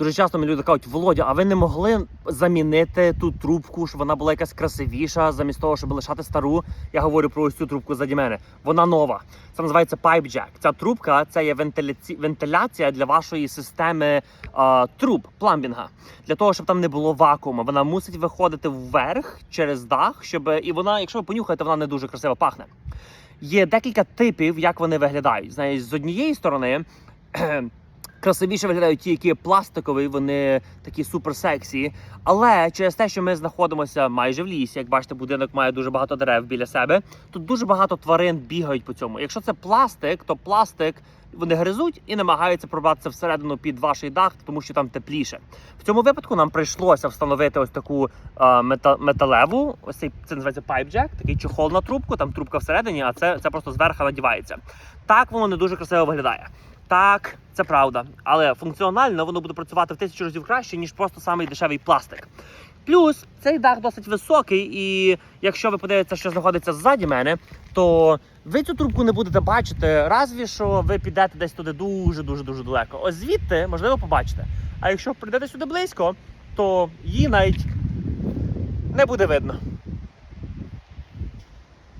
Дуже часто мені люди кажуть, Володя, а ви не могли замінити ту трубку, щоб вона була якась красивіша, замість того, щоб лишати стару. Я говорю про ось цю трубку заді мене. Вона нова. Це називається Pipe Jack. Ця трубка це є вентиляці... вентиляція для вашої системи а, труб пламбінга. Для того, щоб там не було вакууму. Вона мусить виходити вверх через дах, щоб і вона, якщо ви понюхаєте, вона не дуже красиво пахне. Є декілька типів, як вони виглядають. Знаєш, з однієї сторони. Красивіше виглядають ті, які пластикові, вони такі супер сексі. Але через те, що ми знаходимося майже в лісі, як бачите, будинок має дуже багато дерев біля себе. Тут дуже багато тварин бігають по цьому. Якщо це пластик, то пластик вони гризуть і намагаються пробратися всередину під ваш дах, тому що там тепліше. В цьому випадку нам прийшлося встановити ось таку а, мета, металеву, ось цей це називається пайпджек, такий чохол на трубку, там трубка всередині, а це, це просто зверху надівається. Так воно не дуже красиво виглядає. Так, це правда, але функціонально воно буде працювати в тисячу разів краще, ніж просто самий дешевий пластик. Плюс цей дах досить високий, і якщо ви подивитеся, що знаходиться ззаді мене, то ви цю трубку не будете бачити, разві що ви підете десь туди дуже дуже дуже далеко. Ось звідти можливо побачите. А якщо прийдете сюди близько, то її навіть не буде видно.